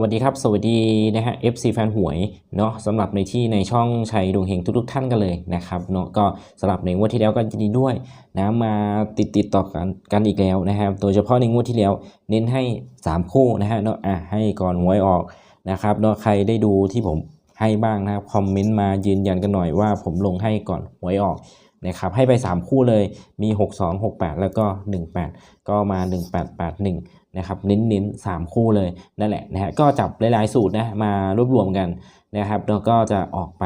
วัสดีครับ สวัสดีนะฮะ FC แฟนหวยเนาะสำหรับในที่ในช่องชัยดวงเฮงทุกๆท่านกันเลยนะครับเนาะก็สำหรับในงวดที่แล้วก็ยินดีด้วยนะมาติดติดต่อกันกันอีกแล้วนะครับโดยเฉพาะในงวดที่แล้วเน้นให้ 3 คู่นะฮะเนาะอะให้ก่อนหวยออกนะครับเนาะใครได้ดูที่ผมให้บ้างนะครับคอมเมนต์มายืนยันกันหน่อยว่าผมลงให้ก่อนหวยออก นะครับให้ไป 3 คู่เลยมี 62 68 แล้วก็ 18 ก็มา 1881นะครับเน้นๆสามคู่เลยนั่นแหละนะฮะก็จับหลายๆสูตรนะมารวบรวมกันนะครับแล้วก็จะออกไป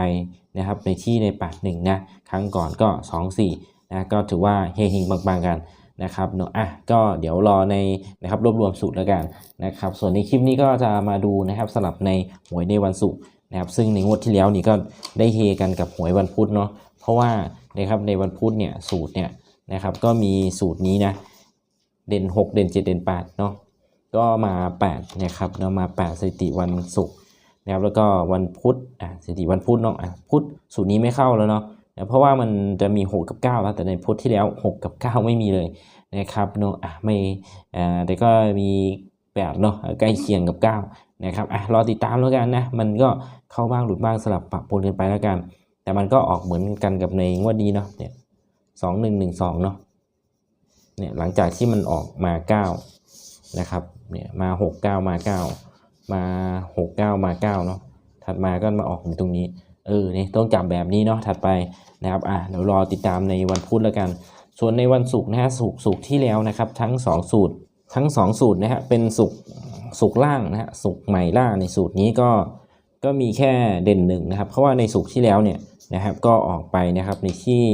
นะครับในที่ในปัดหนึ่งนะครั้งก่อนก็ 2 4นะก็ถือว่าเฮงๆบางๆกันนะครับเนาะอะก็เดี๋ยวรอในนะครับรวบรวมสูตรแล้วกันนะครับส่วนในคลิปนี้ก็จะมาดูนะครับสลับในหวยในวันศุกร์นะครับซึ่งในงวดที่แล้วนี่ก็ได้เฮกันกับหวยวันพุธเนาะ ราะว่านะครับในวันพุธเนี่ยสูตรเนี่ยนะครับก็มีสูตรนี้นะเด่น 6 เด่น 7 เด่น8เนาะก็มา8นะครับเนาะมา 8สถิติวันศุกร์นะครับแล้วก็วันพุธอะสถิติวันพุธเนาะอะพุธสูตรนี้ไม่เข้าแล้วเนาะเพราะว่ามันจะมี 6 กับ 9 แล้วแต่ในพุธที่แล้ว 6 กับ 9 ไม่มีเลยนะครับเนาะอะไม่อ่าแต่ก็มี8เนาะใกล้เคียงกับ 9 นะครับอะรอติดตามแล้วกันนะ มันก็เข้าบ้างหลุดบ้างสลับปรับปนกันไปแล้วกัน แต่มันก็ออกเหมือนกันกับในงวดนี้เนาะเนี่ยสองหนึ่งหนึ่งสองเนาะเนี่ยหลังจากที่มันออกมา9นะครับเนี่ยมา6 9มา9มา6 9มา9เนาะถัดมาก็มาออกตรงนี้เออเนี่ยต้องจับแบบนี้เนาะถัดไปนะครับอะเดี๋ยวรอติดตามในวันพุธแล้วกัน ส่วนในวันศุกร์นะฮะศุกร์ศุกร์ที่แล้วนะครับทั้ง 2 สูตรทั้ง 2 สูตรนะฮะเป็นศุกร์ศุกร์ล่างนะฮะศุกร์ใหม่ล่างในสูตรนี้ก็ก็มีแค่เด่นหนึ่งนะครับเพราะว่าในศุกร์ที่แล้วเนี่ย นะครับ ก็ออกไปนะครับในที่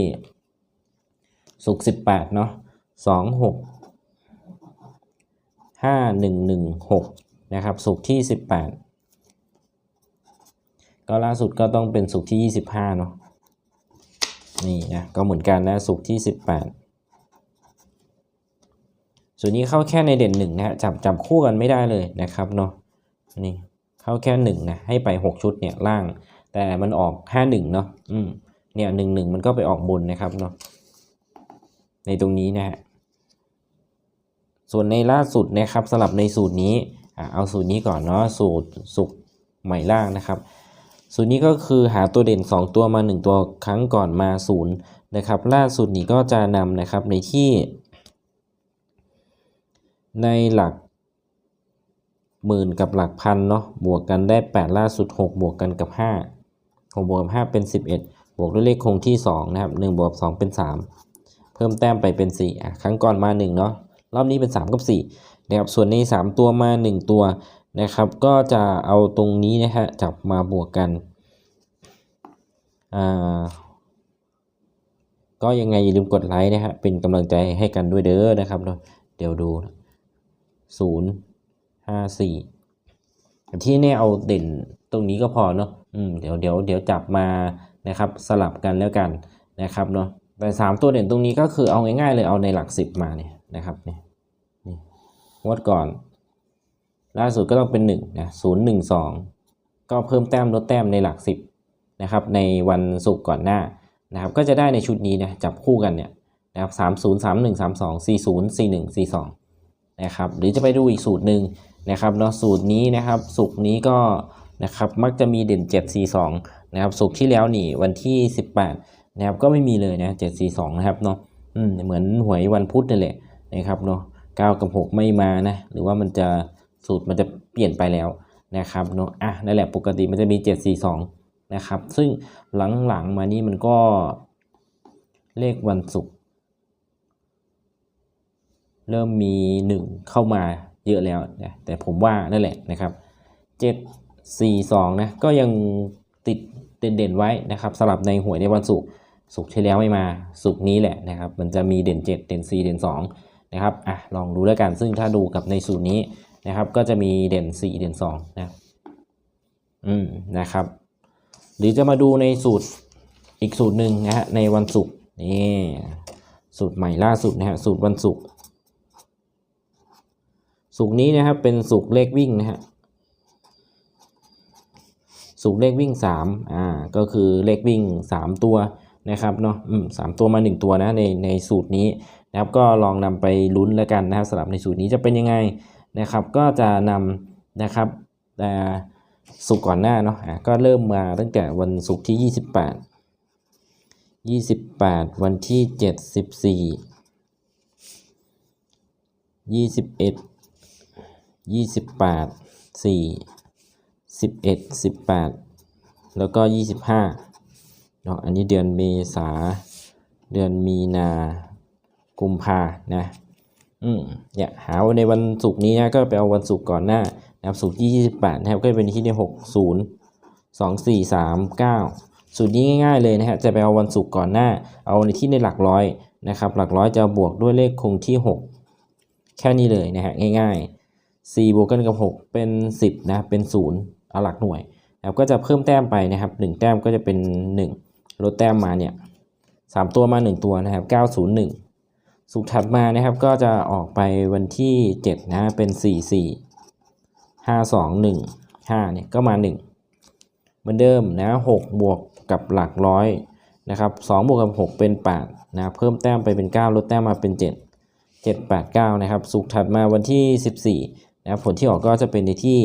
ศุก18 เนาะสองหกห้าหนึ่งหนึ่งหกนะครับ สุกที่สิบแปดก็ล่าสุดก็ต้องเป็นสุกที่ยี่สิบห้าเนาะนี่นะ ก็เหมือนกันนะสุกที่สิบแปดส่วนนี้เข้าแค่ในเด่นหนึ่งนะฮะจับจับคู่กันไม่ได้เลยนะครับเนาะนี่เข้าแค่หนึ่งนะให้ไปหกชุดเนี่ยล่าง แต่มันออกห้าหนึ่งเนาะอืมเนี่ยหนึ่งหนึ่งมันก็ไปออกบนนะครับเนาะในตรงนี้นะฮะส่วนในล่าสุดนะครับสลับในสูตรนี้เอาสูตรนี้ก่อนเนาะสูตรสุกใหม่ล่างนะครับ สูตรนี้ก็คือหาตัวเด่น 2 ตัวมา 1 ตัวครั้งก่อนมา0นะครับล่าสุดนี้ก็จะนำนะครับในที่ ในหลักหมื่นกับหลักพันเนาะบวกกันได้ 8 ล่าสุด 6 บวกกันกับ 5 6บวกกับ5เป็น 11 บวกด้วยเลขคงที่ 2 นะครับ 1 บวก2เป็น 3 เพิ่มแต้มไปเป็น 4 อะ ครั้งก่อนมา 1 เนาะ รอบนี้เป็น 3 กับ 4 นะครับ ส่วนใน 3 ตัวมา 1 ตัวนะครับ ก็จะเอาตรงนี้นะฮะ จับมาบวกกัน อ่า ก็ยังไงอย่าลืมกดไลค์นะฮะ เป็นกำลังใจให้กันด้วยเด้อนะครับ เดี๋ยวดู 0 5 4ที่นี่เอาเด่น ตรงนี้ก็พอเนาะอืมเดี๋ยวเดี๋ยวเดี๋ยวจับมานะครับสลับกันแล้วกันนะครับเนาะแต่สามตัวเด่นตรงนี้ก็คือเอาง่ายๆเลยเอาในหลักสิบมาเนี่ยนะครับเนี่ยนี่วดก่อน ล่าสุดก็ต้องเป็นหนึ่งนะศูนย์หนึ่งสองก็เพิ่มแต้มลดแต้มในหลักสิบนะครับในวันศุกร์ก่อนหน้านะครับก็จะได้ในชุดนี้นะจับคู่กันเนี่ยนะครับสามศูนย์สามหนึ่งสามสองสี่ศูนย์สี่หนึ่งสี่สองนะครับหรือจะไปดูอีกสูตรหนึ่งนะครับเนาะสูตรนี้นะครับศุกร์นี้ก็ นะครับมักจะมีเด่นเจ็ดสี่สองนะครับศุกที่แล้วนี่วันที่สิบแปดนะครับก็ไม่มีเลยนะ7 4 2นะครับเนาะอืมเหมือนหวยวันพุธนี่นแหละนะครับเนาะ9กับ 6 ไม่มานะหรือว่ามันจะสูตรมันจะเปลี่ยนไปแล้วนะครับเนาะอะนั่นแหละปกติมันจะมี 7 4 2นะครับซึ่งหลังๆมานี่มันก็เลขวันศุกร์เริ่มมี 1 เข้ามาเยอะแล้วนะแต่ผมว่านั่นแหละนะครับ 7 4 2นะก็ยังติดเด่นๆไว้นะครับสลับในหวยในวันศุกร์สุกร์ที่แล้วไม่มาสุกร์นี้แหละนะครับมันจะมีเด่น 7 เด่น 4 เด่น2นะครับอะลองดูแล้วกันซึ่งถ้าดูกับในสูตรนี้นะครับก็จะมีเด่น 4 เด่น2นะอืมนะครับหรือจะมาดูในสูตรอีกสูตรหนึ่งนะฮะในวันศุกร์นี่สูตรใหม่ล่าสุดนะฮะสูตรวันศุกร์ศุกร์นี้นะครับเป็นศุกร์เลขวิ่งนะฮะ สูงเลขวิ่ง3อ่าก็คือเลขวิ่ง 3 ตัวนะครับเนาะอืมสามตัวมา 1 ตัวนะในในสูตรนี้นะครับก็ลองนำไปลุ้นแล้วกันนะครับสำหรับในสูตรนี้จะเป็นยังไงนะครับ ก็จะนำนะครับแต่ศุกร์ก่อนหน้าเนาะะก็เริ่มมาตั้งแต่วันศุกร์ที่ 28 28 วันที่ 7 14 21 28 4 11 18 แล้วก็ 25เนาะอันนี้เดือนเมษา เดือนมีนากุมภานะ อืมเนี่ยหาในวันศุกร์นี้นะก็ไปเอาวันศุกร์ก่อนหน้านะครับศุกร์ที่ 28 นะครับ ก็เป็นที่ใน60 2 4 3 9 สูตรนี้ง่าย ๆ เลยนะฮะจะไปเอาวันศุกร์ก่อนหน้า เอาในที่ในหลักร้อยนะครับ หลักร้อยจะบวกด้วยเลขคงที่ 6 แค่นี้เลยนะฮะง่าย ๆ 4 บวกกันกับ 6 เป็น 10 นะ เป็น 0 เอาหลักหน่วยนะครับก็จะเพิ่มแต้มไปนะครับ 1 แต้มก็จะเป็น 1 ลดแต้มมาเนี่ย3ตัวมา 1 ตัวนะครับ 901สุกร์ถัดมานะครับก็จะออกไปวันที่ 7 นะเป็น 4 4 5 2 1 5เนี่ยก็มา 1 เหมือนเดิมนะ6บวกกับหลักร้อยนะครับ2บวกกับ 6 เป็น8นะเพิ่มแต้มไปเป็น 9 ลดแต้มมาเป็น 7 7 8 9 นะครับสุกร์ถัดมาวันที่ 14นะครับผลที่ออกก็จะเป็นในที่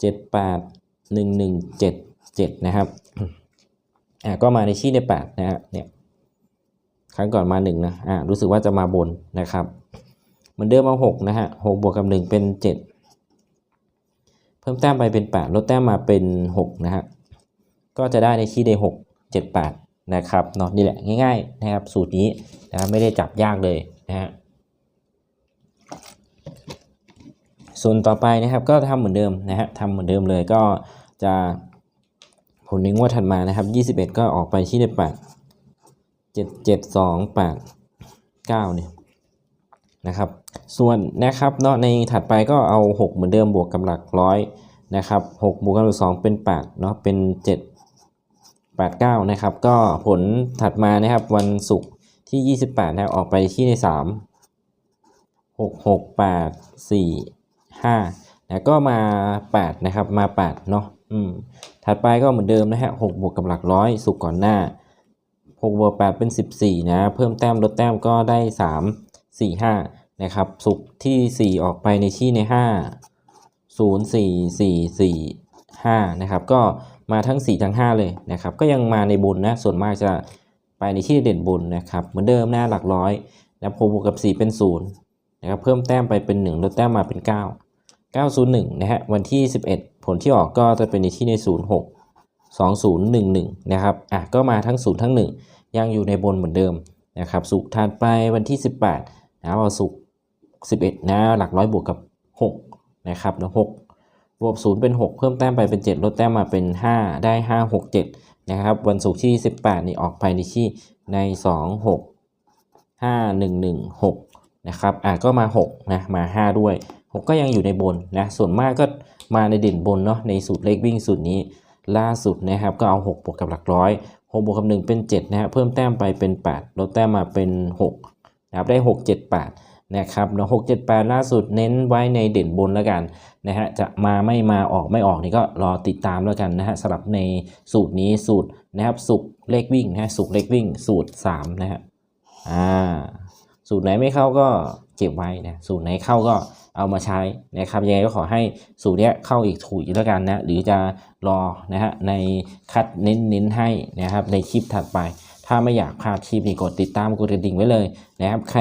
7 8 1 1 7 7 นะครับอ่าก็มาในที่ใน 8 นะฮะเนี่ยครั้งก่อนมา 1 นะอ่ารู้สึกว่าจะมาบนนะครับเหมือนเดิมเอา6 นะฮะ6บวกกับ 1 เป็น 7 เพิ่มแต้มไปเป็น 8 ลดแต้มมาเป็น 6 นะฮะก็จะได้ในที่ได้6 7 8 นะครับเนาะนี่แหละง่ายๆนะครับสูตรนี้นะครับไม่ได้จับยากเลยนะฮะ ส่วนต่อไปนะครับก็ทำเหมือนเดิมนะฮะทำเหมือนเดิมเลยก็จะผลในงวดถัดมานะครับ 21 ก็ออกไปที่ได้8 7 7 2 8 9เก้าเนี่ยนะครับ ส่วนนะครับเนาะในถัดไปก็เอา 6 เหมือนเดิมบวกกับหลักร้อยนะครับ6บวกกับหลัก2เป็น8เนาะเป็น 7 8 9นะครับ ก็ผลถัดมานะครับวันศุกร์ที่ 28นะครับออกไปที่ใน 3 6 6 8 4 5นะก็มา 8 นะครับ มา 8 เนาะอืมถัดไปก็เหมือนเดิมนะฮะ6บวกกับหลักร้อยสุกก่อนหน้า6บวก8เป็น 14 นะ เพิ่มแต้มลดแต้มก็ได้ 3 4 5 นะครับ สุกที่ 4 ออกไปในที่ใน 5 0 4 4 4 5 นะครับ ก็มาทั้ง 4 ทั้ง 5 เลยนะครับ ก็ยังมาในบุญนะ ส่วนมากจะไปในที่เด่นบุญนะครับ เหมือนเดิมหน้าหลักร้อยนะ6บวกกับ 4 เป็น 0 นะครับ เพิ่มแต้มไปเป็น 1 ลดแต้มมาเป็น 9 901 นะฮะ วันที่ 11 ผลที่ออกก็จะเป็นในที่ใน 06 2011 นะครับ อะ ก็มาทั้ง 0 ทั้ง 1 ยังอยู่ในบนเหมือนเดิมนะครับ สุกร์ถัดไปวันที่ 18 นะเอาสุกร์11 นะ หลักร้อยบวกกับ 6 นะครับนะ6บวก 0 เป็น 6 เพิ่มแต้มไปเป็น 7 ลดแต้มมาเป็น 5 ได้ 5 6 7 นะครับ วันศุกร์ที่ 18 นี่ออกไปในที่ใน 2 6 5 1 1 6 นะครับ อะ ก็มา 6 นะ มา 5 ด้วย 6ก็ยังอยู่ในบนนะส่วนมากก็มาในเด่นบนเนาะในสูตรเลขวิ่งสูตรนี้ล่าสุดนะครับก็เอา 6 บวกกับหลักร้อย 6 บวกกับ 1 เป็น 7 นะฮะเพิ่มแต้มไปเป็น 8 ลดแต้มมาเป็น 6 นะครับ ได้ 6 7 8 นะครับเนาะ6 7 8 ล่าสุดเน้นไว้ในเด่นบนแล้วกันนะฮะจะมาไม่มาออกไม่ออกนี่ก็รอติดตามแล้วกันนะฮะสำหรับในสูตรนี้สูตรนะครับสุกเลขวิ่งนะฮะสุกเลขวิ่งสูตร 3 นะฮะอ่าสูตรไหนไม่เข้าก็เก็บไว้นะสูตรไหนเข้าก็ เอามาใช้นะครับยังไงก็ขอให้สูตรเนี้ยเข้าอีกถูกอีกแล้วกันนะหรือจะรอนะฮะในคัดเน้นเน้นให้นะครับในคลิปถัดไป ถ้าไม่อยากพลาดคลิปนี้กดติดตามกดกระดิ่งไว้เลยนะครับใคร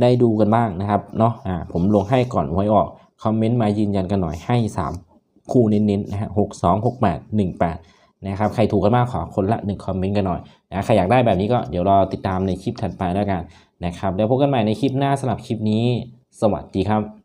ได้ดูกันบ้างนะครับเนาะอ่าผมลงให้ก่อนหวยออกคอมเมนต์มายืนยันกันหน่อยให้ 3 คู่เน้นๆนะฮะหกสองหกแปดหนึ่งแปดนะครับใครถูกกันมากขอคนละหนึ่งคอมเมนต์กันหน่อยนะใครอยากได้แบบนี้ก็เดี๋ยวรอติดตามในคลิปถัดไปแล้วกันนะครับเดี๋ยวพบกันใหม่ในคลิปหน้าสำหรับคลิปนี้ สวัสดีครับ